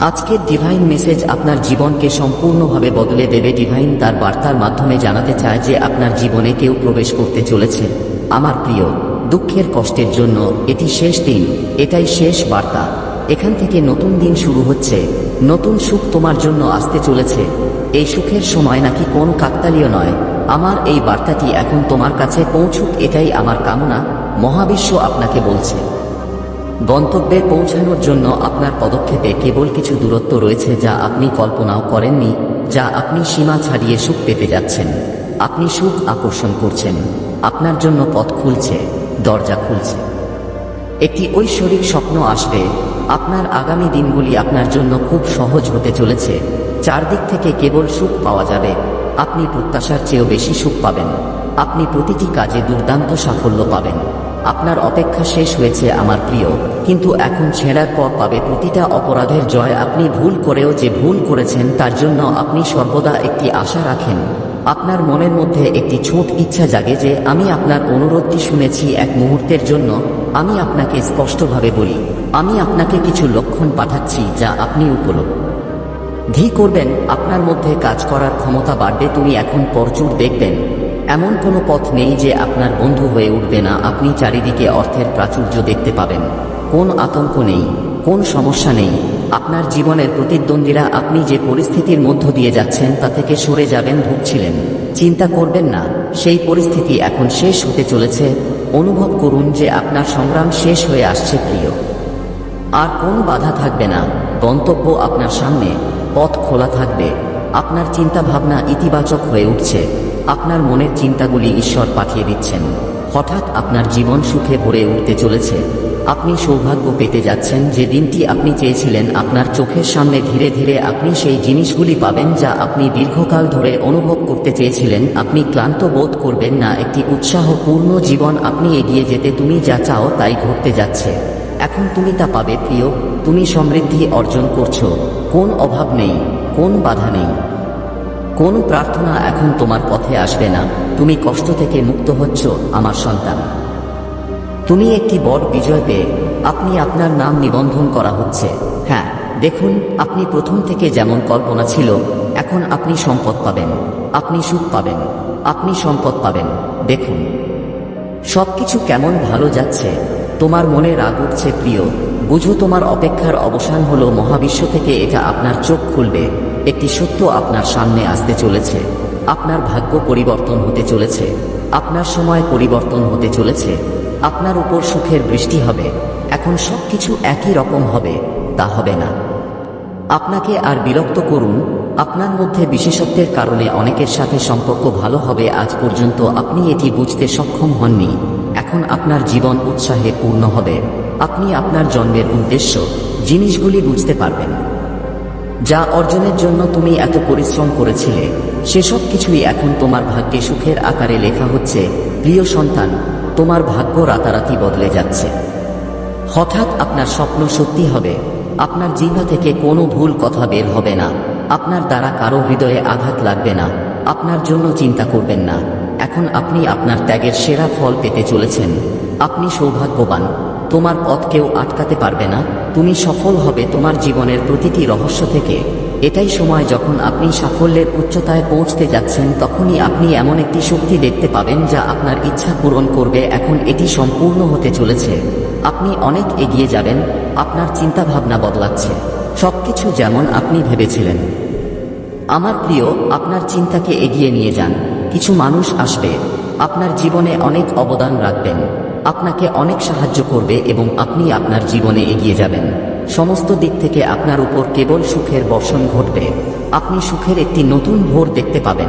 আজকের divine message আপনার জীবনকে সম্পূর্ণভাবে বদলে দেবে। ডিভাইন তার বার্তার মাধ্যমে জানাতে চায় যে আপনার জীবনে কেউ প্রবেশ করতে চলেছে। আমার প্রিয়, দুঃখের কষ্টের জন্য এটি শেষ দিন, এটাই শেষ বার্তা। এখান থেকে নতুন দিন শুরু হচ্ছে। নতুন সুখ তোমার জন্য আসতে চলেছে। এই সুখের সময় নাকি কোন কাকতালীয় নয়। আমার এই বার্তাটি এখন তোমার কাছে পৌঁছুক, এটাই আমার কামনা। মহাবিশ্ব আপনাকে বলছে। গন্তব্যে পৌঁছানোর জন্য আপনার পদক্ষেপে কেবল কিছু দূরত্ব রয়েছে যা আপনি কল্পনাও করেননি, যা আপনি সীমা ছাড়িয়ে সুখ পেতে যাচ্ছেন। আপনি সুখ আকর্ষণ করছেন। আপনার জন্য পথ খুলছে, দরজা খুলছে। একটি ঐশ্বরিক স্বপ্ন আসবে। আপনার আগামী দিনগুলি আপনার জন্য খুব সহজ হতে চলেছে। চারদিক থেকে কেবল সুখ পাওয়া যাবে। আপনি প্রত্যাশার চেয়েও বেশি সুখ পাবেন। আপনি প্রতিটি কাজে দুর্দান্ত সাফল্য পাবেন। আপনার অপেক্ষা শেষ হয়েছে আমার প্রিয়। কিন্তু এখন ছেঁড়ার পর পাবে প্রতিটা অপরাধের জয় আপনি ভুল করেও যে ভুল করেছেন তার জন্য আপনি সর্বদা একটি আশা রাখেন। আপনার মনের মধ্যে একটি ছোট ইচ্ছা জাগে যে আমি আপনার অনুরোধটি শুনেছি এক মুহূর্তের জন্য। আমি আপনাকে স্পষ্টভাবে বলি, আমি আপনাকে কিছু লক্ষণ পাঠাচ্ছি যা আপনি উপলব্ধ করবেন। আপনার মধ্যে কাজ করার ক্ষমতা বাড়বে, তুমি এখন পরচুর দেখবেন। এমন কোনো পথ নেই যে আপনার বন্ধু হয়ে উঠবে না। আপনি চারিদিকে অর্থের প্রাচুর্য দেখতে পাবেন। কোন আতঙ্ক নেই, কোন সমস্যা নেই। আপনার জীবনের প্রতিদ্বন্দ্বীরা আপনি যে পরিস্থিতির মধ্য দিয়ে যাচ্ছেন, তা থেকে সরে যাবেন ভুগছিলেন। চিন্তা করবেন না, সেই পরিস্থিতি এখন শেষ হতে চলেছে। অনুভব করুন যে আপনার সংগ্রাম শেষ হয়ে আসছে, প্রিয়। আর কোন বাধা থাকবে না। গন্তব্য আপনার সামনে, পথ খোলা থাকবে। আপনার চিন্তা ভাবনা ইতিবাচক হয়ে উঠছে। আপনার মনের চিন্তাগুলি ঈশ্বর পাঠিয়ে দিচ্ছেন। হঠাৎ আপনার জীবন সুখে ভরে উঠতে চলেছে। আপনি সৌভাগ্য পেতে যাচ্ছেন যে দিনটি আপনি চেয়েছিলেন আপনার চোখের সামনে ধীরে ধীরে আপনি সেই জিনিসগুলি পাবেন যা আপনি দীর্ঘকাল ধরে অনুভব করতে চেয়েছিলেন। আপনি ক্লান্ত বোধ করবেন না, একটি উৎসাহপূর্ণ জীবন আপনি এগিয়ে যেতে তুমি যা চাও তাই ঘটতে যাচ্ছে। এখন তুমি তা পাবে, প্রিয়। তুমি সমৃদ্ধি অর্জন করছ। কোন অভাব নেই, কোন বাধা নেই। কোন প্রার্থনা এখন তোমার পথে আসবে না। তুমি কষ্ট থেকে মুক্ত হচ্ছ, আমার সন্তান। তুমি একটি বড় বিজয় পেয়ে আপনি আপনার নাম নিবন্ধন করা হচ্ছে। হ্যাঁ দেখুন, আপনি প্রথম থেকে যেমন কল্পনা ছিল, এখন আপনি সম্পদ পাবেন। আপনি সুখ পাবেন। আপনি সম্পদ পাবেন। দেখুন। সবকিছু কেমন ভালো যাচ্ছে, তোমার মনে রাগ উঠছে প্রিয়। বুঝো তোমার অপেক্ষার অবসান হলো মহাবিশ্ব থেকে এটা আপনার চোখ খুলবে। একটি সত্য আপনার সামনে আসতে চলেছে। আপনার ভাগ্য পরিবর্তন হতে চলেছে। আপনার সময় পরিবর্তন হতে চলেছে। আপনার উপর সুখের বৃষ্টি হবে। এখন সবকিছু একই রকম হবে। তা হবে না। আপনাকে আর বিরক্ত করুন। আপনার মধ্যে বিশেষত্বের কারণে অনেকের সাথে সম্পর্ক ভালো হবে। আজ পর্যন্ত আপনি এটি বুঝতে সক্ষম হননি। এখন আপনার জীবন উৎসাহে পূর্ণ হবে। আপনি আপনার জন্মের উদ্দেশ্য, জিনিসগুলি বুঝতে পারবেন। যা অর্জনের জন্য তুমি এত পরিশ্রম করেছিলে, সেসব কিছুই এখন তোমার ভাগ্যে সুখের আকারে লেখা হচ্ছে, প্রিয় সন্তান, তোমার ভাগ্য রাতারাতি বদলে যাচ্ছে। হঠাৎ আপনার স্বপ্ন সত্যি হবে, আপনার জিহ্বা থেকে কোনো ভুল কথা বের হবে না, আপনার দ্বারা কারও হৃদয়ে আঘাত লাগবে না, আপনার জন্য চিন্তা করবেন না। এখন আপনি আপনার ত্যাগের সেরা ফল পেতে চলেছেন, আপনি সৌভাগ্যবান। তোমার পথ কেউ আটকাতে পারবে না, তুমি সফল হবে তোমার জীবনের প্রতিটি রহস্য থেকে। এটাই সময় যখন আপনি সাফল্যের উচ্চতায় পৌঁছতে যাচ্ছেন, তখনই আপনি এমন একটি শক্তি দেখতে পাবেন যা আপনার ইচ্ছা পূরণ করবে। এখন এটি সম্পূর্ণ হতে চলেছে। আপনি অনেক এগিয়ে যাবেন, আপনার চিন্তা ভাবনা বদলাচ্ছে। সবকিছু যেমন আপনি ভেবেছিলেন। আমার প্রিয়, আপনার চিন্তাকে এগিয়ে নিয়ে যান। কিছু মানুষ আসবে। আপনার জীবনে অনেক অবদান রাখবেন। আপনাকে অনেক সাহায্য করবে এবং আপনি আপনার জীবনে এগিয়ে যাবেন। সমস্ত দিক থেকে আপনার উপর কেবল সুখের বর্ষণ ঘটবে। আপনি সুখের একটি নতুন ভোর দেখতে পাবেন।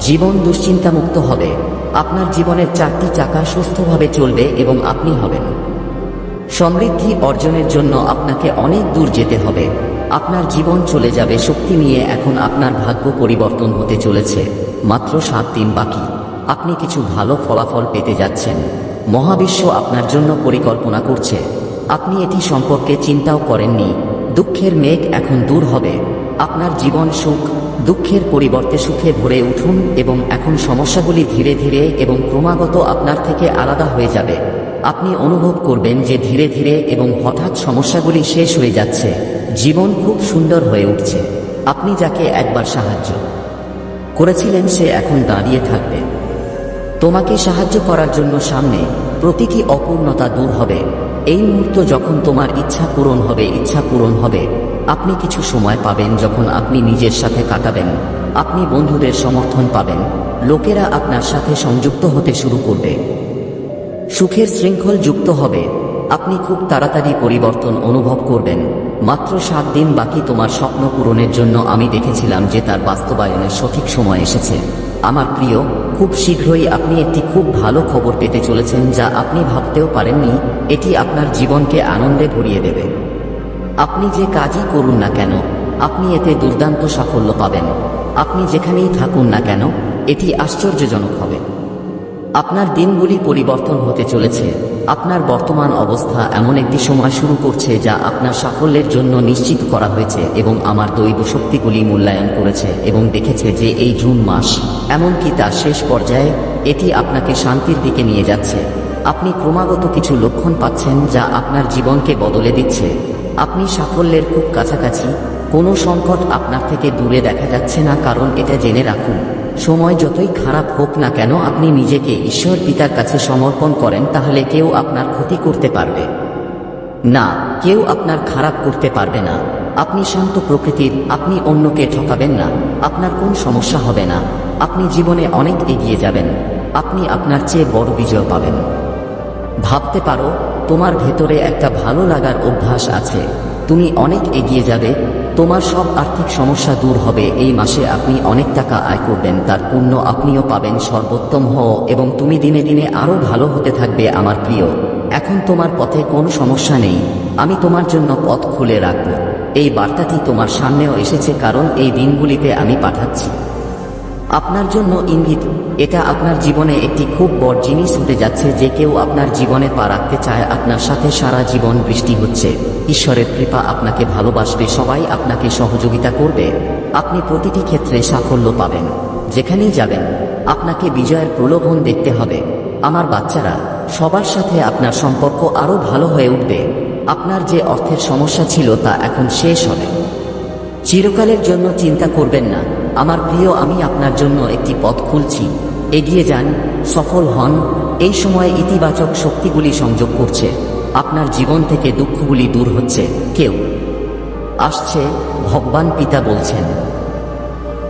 জীবন দুশ্চিন্তামুক্ত হবে। আপনার জীবনের চারটি চাকা সুস্থভাবে চলবে এবং আপনি হবেন। সমৃদ্ধি অর্জনের জন্য আপনাকে অনেক দূর যেতে হবে। আপনার জীবন চলে যাবে শক্তি নিয়ে এখন আপনার ভাগ্য পরিবর্তন হতে চলেছে। মাত্র সাত দিন বাকি। আপনি কিছু ভালো ফলাফল পেতে যাচ্ছেন। মহাবিশ্ব আপনার জন্য পরিকল্পনা করছে। আপনি এটি সম্পর্কে চিন্তাও করেননি। দুঃখের মেঘ এখন দূর হবে। আপনার জীবন সুখ, দুঃখের পরিবর্তে সুখে ভরে উঠুন এবং এখন সমস্যাগুলি ধীরে ধীরে এবং ক্রমাগত আপনার থেকে আলাদা হয়ে যাবে। আপনি অনুভব করবেন যে ধীরে ধীরে এবং হঠাৎ সমস্যাগুলি শেষ হয়ে যাচ্ছে। জীবন খুব সুন্দর হয়ে উঠছে। আপনি যাকে একবার সাহায্য করেছিলেন সে এখন দাঁড়িয়ে থাকবে। তোমাকে সাহায্য করার জন্য সামনে প্রতিটি অপূর্ণতা দূর হবে। এই মুহূর্ত যখন তোমার ইচ্ছা পূরণ হবে, ইচ্ছা পূরণ হবে। আপনি কিছু সময় পাবেন যখন আপনি নিজের সাথে কাটাবেন। আপনি বন্ধুদের সমর্থন পাবেন। লোকেরা আপনার সাথে সংযুক্ত হতে শুরু করবে। সুখের শৃঙ্খল যুক্ত হবে। আপনি খুব তাড়াতাড়ি পরিবর্তন অনুভব করবেন। মাত্র সাত দিন বাকি তোমার স্বপ্ন পূরণের জন্য আমি দেখেছিলাম যে তার বাস্তবায়নের সঠিক সময় এসেছে। আমার প্রিয়, খুব শীঘ্রই আপনি একটি খুব ভালো খবর পেতে চলেছেন যা আপনি ভাবতেও পারেননি, এটি আপনার জীবনকে আনন্দে ভরিয়ে দেবে। আপনি যে কাজই করুন না কেন, আপনি এতে দুর্দান্ত সাফল্য পাবেন। আপনি যেখানেই থাকুন না কেন, এটি আশ্চর্যজনক হবে। আপনার দিনগুলি পরিবর্তন হতে চলেছে। আপনার বর্তমান অবস্থা এমন একটি সময় শুরু করছে যা আপনার সাফল্যের জন্য নিশ্চিত করা হয়েছে এবং আমার দৈব শক্তিগুলি মূল্যায়ন করেছে এবং দেখেছে যে এই জুন মাস, এমনকি তার শেষ পর্যায়ে, এটি আপনাকে শান্তির দিকে নিয়ে যাচ্ছে। আপনি ক্রমাগত কিছু লক্ষণ পাচ্ছেন যা আপনার জীবনকে বদলে দিচ্ছে। আপনি সাফল্যের খুব কাছাকাছি, কোনো সংকট আপনার থেকে দূরে দেখা যাচ্ছে না কারণ এটা জেনে রাখুন। সময় যতই খারাপ হোক না কেন আপনি নিজেকে ঈশ্বর পিতার কাছে সমর্পণ করেন, তাহলে কেউ আপনার ক্ষতি করতে পারবে। না, কেউ আপনার খারাপ করতে পারবে না। আপনি শান্ত প্রকৃতির, আপনি অন্যকে ঠকাবেন না। আপনার কোন সমস্যা হবে না। আপনি জীবনে অনেক এগিয়ে যাবেন। আপনি আপনার চেয়ে বড় বিজয় পাবেন। ভাবতে পারো, তোমার ভেতরে একটা ভালো লাগার অভ্যাস আছে। তুমি অনেক এগিয়ে যাবে তোমার সব আর্থিক সমস্যা দূর হবে। এই মাসে আপনি অনেক টাকা আয় করবেন, তার পুণ্য আপনিও পাবেন সর্বোত্তম হও এবং তুমি দিনে দিনে আরও ভালো হতে থাকবে আমার প্রিয়। এখন তোমার পথে কোনো সমস্যা নেই। আমি তোমার জন্য পথ খুলে রাখব। এই বার্তাটি তোমার সামনেও এসেছে, কারণ এই দিনগুলিতে আমি পাঠাচ্ছি। আপনার জন্য ইঙ্গিত এটা আপনার জীবনে একটি খুব বড় জিনিস হতে যাচ্ছে যে কেউ আপনার জীবনে পা রাখতে চায়, আপনার সাথে সারা জীবন বৃষ্টি হচ্ছে। ঈশ্বরের কৃপা আপনাকে ভালোবাসবে, সবাই আপনাকে সহযোগিতা করবে। আপনি প্রতিটি ক্ষেত্রে সাফল্য পাবেন। যেখানেই যাবেন, আপনাকে বিজয়ের প্রলোভন দেখতে হবে। আমার বাচ্চারা, সবার সাথে আপনার সম্পর্ক আরও ভালো হয়ে উঠবে। আপনার যে অর্থের সমস্যা ছিল তা এখন শেষ হবে। চিরকালের জন্য চিন্তা করবেন না। আমার প্রিয়, আমি আপনার জন্য একটি পথ খুলছি। এগিয়ে যান, সফল হন, এই সময়ে ইতিবাচক শক্তিগুলি সংযোগ করছে। আপনার জীবন থেকে দুঃখগুলি দূর হচ্ছে। কেউ আসছে, ভগবান পিতা বলছেন,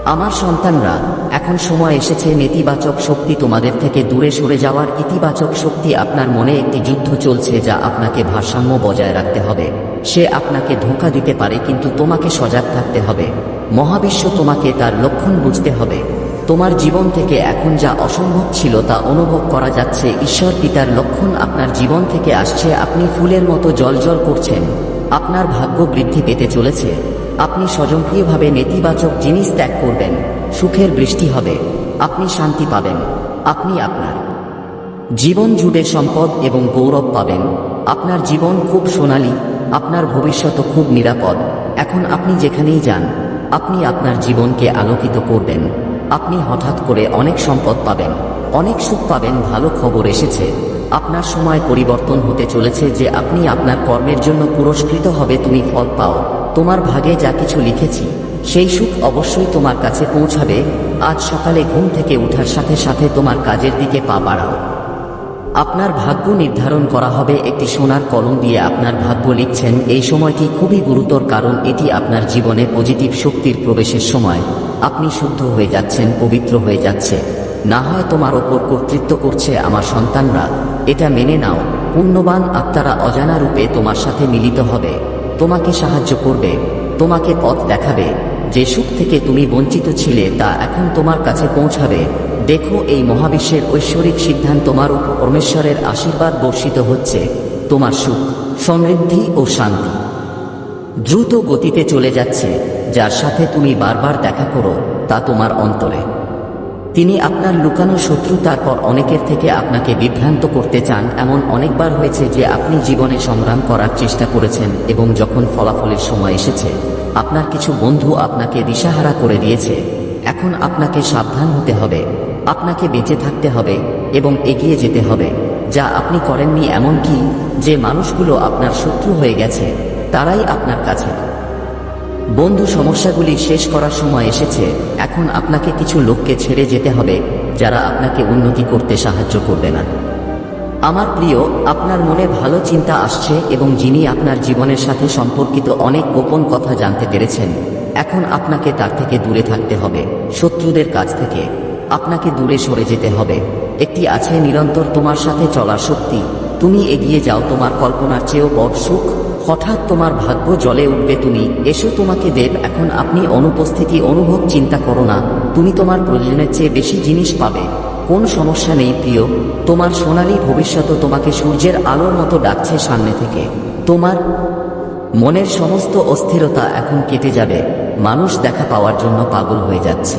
আমার সন্তানরা, এখন সময় এসেছে নেতিবাচক শক্তি তোমাদের থেকে দূরে সরে যাওয়ার। ইতিবাচক শক্তি আপনার মনে একটি যুদ্ধ চলছে যা আপনাকে ভারসাম্য বজায় রাখতে হবে। সে আপনাকে ধোঁকা দিতে পারে, কিন্তু তোমাকে সজাগ থাকতে হবে। মহাবিশ্ব তোমাকে তার লক্ষণ বুঝতে হবে। তোমার জীবন থেকে এখন যা অসম্ভব ছিল তা অনুভব করা যাচ্ছে। ঈশ্বর পিতার লক্ষণ আপনার জীবন থেকে আসছে। আপনি ফুলের মতো জলজল করছেন। আপনার ভাগ্য বৃদ্ধি পেতে চলেছে। আপনি স্বজনপ্রিয়ভাবে নেতিবাচক জিনিস ত্যাগ করবেন। সুখের বৃষ্টি হবে। আপনি শান্তি পাবেন। আপনি আপনার জীবন জুড়ে সম্পদ এবং গৌরব পাবেন। আপনার জীবন খুব সোনালী, আপনার ভবিষ্যৎ খুব নিরাপদ। এখন আপনি যেখানেই যান, আপনি আপনার জীবনকে আলোকিত করবেন। আপনি হঠাৎ করে অনেক সম্পদ পাবেন, অনেক সুখ পাবেন, ভালো খবর এসেছে। আপনার সময় পরিবর্তন হতে চলেছে যে আপনি আপনার কর্মের জন্য পুরস্কৃত হবে, তুমি ফল পাও। তোমার ভাগে যা কিছু লিখেছি, সেই সুখ অবশ্যই তোমার কাছে পৌঁছাবে। আজ সকালে ঘুম থেকে ওঠার সাথে সাথে তোমার কাজের দিকে পা বাড়াও। আপনার ভাগ্য নির্ধারণ করা হবে, একটি সোনার কলম দিয়ে আপনার ভাগ্য লিখছেন। এই সময়টি খুবই গুরুতর কারণ, এটি আপনার জীবনে পজিটিভ শক্তির প্রবেশের সময়। আপনি শুদ্ধ হয়ে যাচ্ছেন, পবিত্র হয়ে যাচ্ছে। না হয় তোমার ওপর কর্তৃত্ব করছে আমার সন্তানরা। এটা মেনে নাও, পুণ্যবান আত্মারা অজানা রূপে তোমার সাথে মিলিত হবে। তোমাকে সাহায্য করবে, তোমাকে পথ দেখাবে। যে সুখ থেকে তুমি বঞ্চিত ছিলে, তা এখন তোমার কাছে পৌঁছাবে। দেখো, এই মহাবিশ্বের ঐশ্বরিক সিদ্ধান্ত তোমার উপর পরমেশ্বরের আশীর্বাদ বর্ষিত হচ্ছে। তোমার সুখ, সমৃদ্ধি ও শান্তি। দ্রুত গতিতে চলে যাচ্ছে, যার সাথে তুমি বারবার দেখা করো, তা তোমার অন্তরে। তিনি আপনার লুকানো শত্রু, তারপর অনেকের থেকে আপনাকে বিভ্রান্ত করতে চান। এমন অনেকবার হয়েছে যে আপনি জীবনে সংগ্রাম করার চেষ্টা করেছেন এবং যখন ফলাফলের সময় এসেছে, আপনার কিছু বন্ধু আপনাকে দিশাহারা করে দিয়েছে। এখন আপনাকে সাবধান হতে হবে, আপনাকে বেঁচে থাকতে হবে এবং এগিয়ে যেতে হবে। যা আপনি করেননি এমন কি যে মানুষগুলো আপনার শত্রু হয়ে গেছে তারাই আপনার কাছে। বন্ধু, সমস্যাগুলি শেষ করার সময় এসেছে। এখন আপনাকে কিছু লোককে ছেড়ে যেতে হবে, যারা আপনাকে উন্নতি করতে সাহায্য করবে না। আমার প্রিয়, আপনার মনে ভালো চিন্তা আসছে এবং যিনি আপনার জীবনের সাথে সম্পর্কিত অনেক গোপন কথা জানতে পেরেছেন, এখন আপনাকে তার থেকে দূরে থাকতে হবে, শত্রুদের কাছ থেকে। আপনাকে দূরে সরে যেতে হবে। একটি আছে, নিরন্তর তোমার সাথে চলার শক্তি। তুমি এগিয়ে যাও, তোমার কল্পনার চেয়েও বড় সুখ। হঠাৎ তোমার ভাগ্য জলে উঠবে তুমি। এসো তোমাকে দেব, এখন আপনি অনুপস্থিতি অনুভব চিন্তা করো না। তুমি তোমার প্রয়োজনের চেয়ে বেশি জিনিস পাবে। কোন সমস্যা নেই, প্রিয়। তোমার সোনালি ভবিষ্যৎ তোমাকে সূর্যের আলোর মতো ডাকছে সামনে থেকে। তোমার মনের সমস্ত অস্থিরতা এখন কেটে যাবে। মানুষ দেখা পাওয়ার জন্য পাগল হয়ে যাচ্ছে।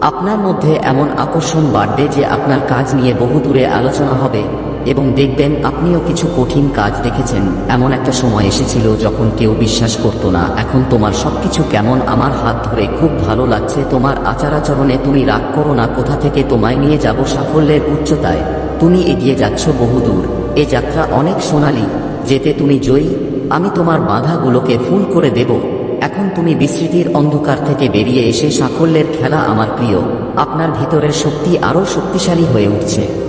আপনার মধ্যে এমন আকর্ষণ বাড়বে যে আপনার কাজ নিয়ে বহু দূরে আলোচনা হবে। এবং দেখবেন আপনিও কিছু কঠিন কাজ দেখেছেন। এমন একটা সময় এসেছিল যখন কেউ বিশ্বাস করতো না, এখন তোমার সবকিছু কেমন? আমার হাত ধরে খুব ভালো লাগছে। তোমার আচার আচরণে তুমি রাগ করো না। কোথা থেকে তোমায় নিয়ে যাব? সাফল্যের উচ্চতায় তুমি এগিয়ে যাচ্ছ বহুদূর। এ যাত্রা অনেক সোনালি। যেতে তুমি জয়ী। আমি তোমার বাধাগুলোকে ফুল করে দেব। এখন তুমি বিস্মৃতির অন্ধকার থেকে বেরিয়ে এসে সাফল্যের খেলা আমার প্রিয়। আপনার ভিতরের শক্তি আরও শক্তিশালী হয়ে উঠছে।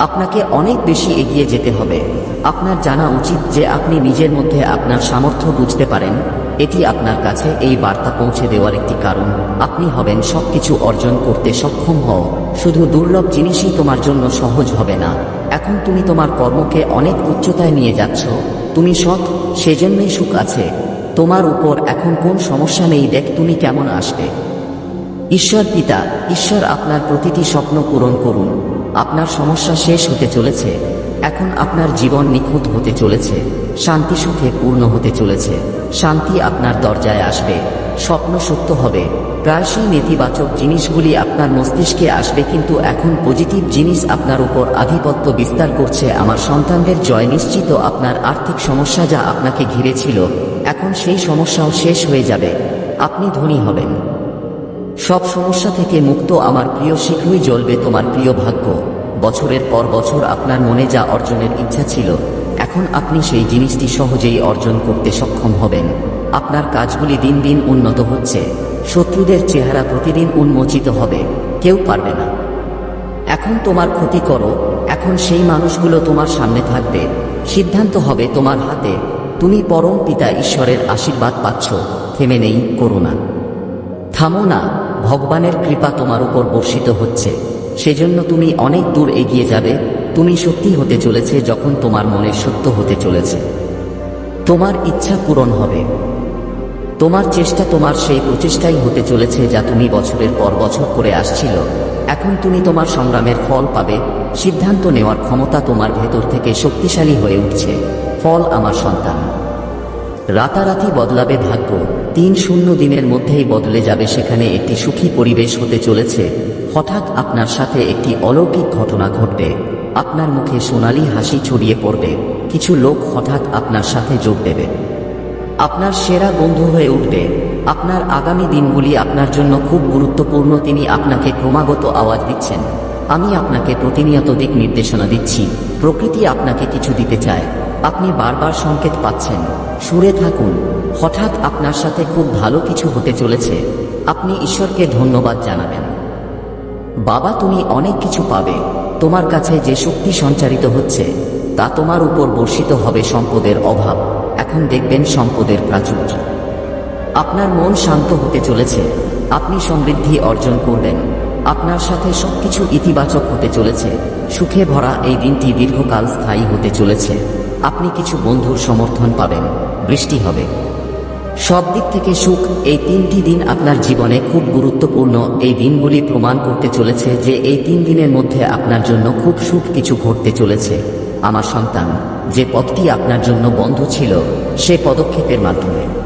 আপনাকে অনেক বেশি এগিয়ে যেতে হবে। আপনার জানা উচিত যে আপনি নিজের মধ্যে আপনার সামর্থ্য বুঝতে পারেন। এটি আপনার কাছে এই বার্তা পৌঁছে দেওয়ার একটি কারণ। আপনি হবেন সবকিছু অর্জন করতে সক্ষম হও। শুধু দুর্লভ জিনিসই তোমার জন্য সহজ হবে না। এখন তুমি তোমার কর্মকে অনেক উচ্চতায় নিয়ে যাচ্ছ। তুমি সৎ, সেজন্যই সুখ আছে। তোমার উপর এখন কোন সমস্যা নেই দেখ তুমি কেমন আসবে। ঈশ্বর পিতা, ঈশ্বর আপনার প্রতিটি স্বপ্ন পূরণ করুন। আপনার সমস্যা শেষ হতে চলেছে। এখন আপনার জীবন নিখুঁত হতে চলেছে। শান্তি সুখে পূর্ণ হতে চলেছে। শান্তি আপনার দরজায় আসবে। স্বপ্ন সত্য হবে। প্রায়শই নেতিবাচক জিনিসগুলি আপনার মস্তিষ্কে আসবে কিন্তু এখন পজিটিভ জিনিস আপনার উপর আধিপত্য বিস্তার করছে। আমার সন্তানদের জয় নিশ্চিত আপনার আর্থিক সমস্যা যা আপনাকে ঘিরেছিল। এখন সেই সমস্যাও শেষ হয়ে যাবে। আপনি ধনী হবেন। সব সমস্যা থেকে মুক্ত আমার প্রিয় শীঘ্রই জ্বলবে তোমার প্রিয় ভাগ্য। বছরের পর বছর আপনার মনে যা অর্জনের ইচ্ছা ছিল, এখন আপনি সেই জিনিসটি সহজেই অর্জন করতে সক্ষম হবেন। আপনার কাজগুলি দিন দিন উন্নত হচ্ছে। শত্রুদের চেহারা প্রতিদিন উন্মোচিত হবে। কেউ পারবে না। এখন তোমার ক্ষতি করো। এখন সেই মানুষগুলো তোমার সামনে থাকবে। সিদ্ধান্ত হবে তোমার হাতে। তুমি পরম পিতা ঈশ্বরের আশীর্বাদ পাচ্ছ। থেমে নেই করো না থামো না। ভগবানের কৃপা তোমার উপর বর্ষিত হচ্ছে। সেজন্য তুমি অনেক দূর এগিয়ে যাবে। তুমি সত্যি হতে চলেছে যখন তোমার মনে সত্য হতে চলেছে। তোমার ইচ্ছা পূরণ হবে। তোমার চেষ্টা তোমার সেই প্রচেষ্টাই হতে চলেছে যা তুমি বছরের পর বছর করে আসছিল। এখন তুমি তোমার সংগ্রামের ফল পাবে। সিদ্ধান্ত নেওয়ার ক্ষমতা তোমার ভেতর থেকে শক্তিশালী হয়ে উঠছে। ফল আমার সন্তান। রাতারাতি বদলাবে ভাগ্য। তিন শূন্য দিনের মধ্যেই বদলে যাবে সেখানে একটি সুখী পরিবেশ হতে চলেছে। হঠাৎ আপনার সাথে একটি অলৌকিক ঘটনা ঘটবে। আপনার মুখে সোনালি হাসি ছড়িয়ে পড়বে। কিছু লোক হঠাৎ আপনার সাথে যোগ দেবে। আপনার সেরা বন্ধু হয়ে উঠবে। আপনার আগামী দিনগুলি আপনার জন্য খুব গুরুত্বপূর্ণ। তিনি আপনাকে ক্রমাগত আওয়াজ দিচ্ছেন। আমি আপনাকে প্রতিনিয়ত দিক নির্দেশনা দিচ্ছি। প্রকৃতি আপনাকে কিছু দিতে চায়। আপনি বারবার সংকেত পাচ্ছেন। সুরে থাকুন। হঠাৎ আপনার সাথে খুব ভালো কিছু হতে চলেছে। আপনি ঈশ্বরকে ধন্যবাদ জানাবেন। বাবা, তুমি অনেক কিছু পাবে। তোমার কাছে যে শক্তি সঞ্চারিত হচ্ছে, তা তোমার উপর বর্ষিত হবে সম্পদের অভাব। এখন দেখবেন সম্পদের প্রাচুর্য। আপনার মন শান্ত হতে চলেছে। আপনি সমৃদ্ধি অর্জন করবেন। আপনার সাথে সবকিছু ইতিবাচক হতে চলেছে। সুখে ভরা এই দিনটি দীর্ঘকাল স্থায়ী হতে চলেছে। আপনি কিছু বন্ধুর সমর্থন পাবেন। বৃষ্টি হবে। সব দিক থেকে সুখ এই তিনটি দিন আপনার জীবনে খুব গুরুত্বপূর্ণ। এই দিনগুলি প্রমাণ করতে চলেছে যে এই তিন দিনের মধ্যে আপনার জন্য খুব সুখ কিছু ঘটতে চলেছে। আমার সন্তান, যে পথটি আপনার জন্য বন্ধ ছিল, সে পদক্ষেপের মাধ্যমে।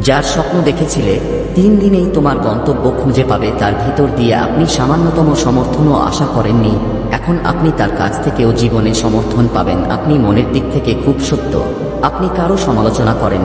যার স্বপ্ন দেখেছিলে, তিন দিনেই তোমার গন্তব্য খুঁজে পাবে, তার ভিতর দিয়ে আপনি সামান্যতম সমর্থনও আশা করেননি। এখন আপনি তার কাছ থেকেও জীবনে সমর্থন পাবেন। আপনি মনের দিক থেকে খুব সত্য। আপনি কারও সমালোচনা করেন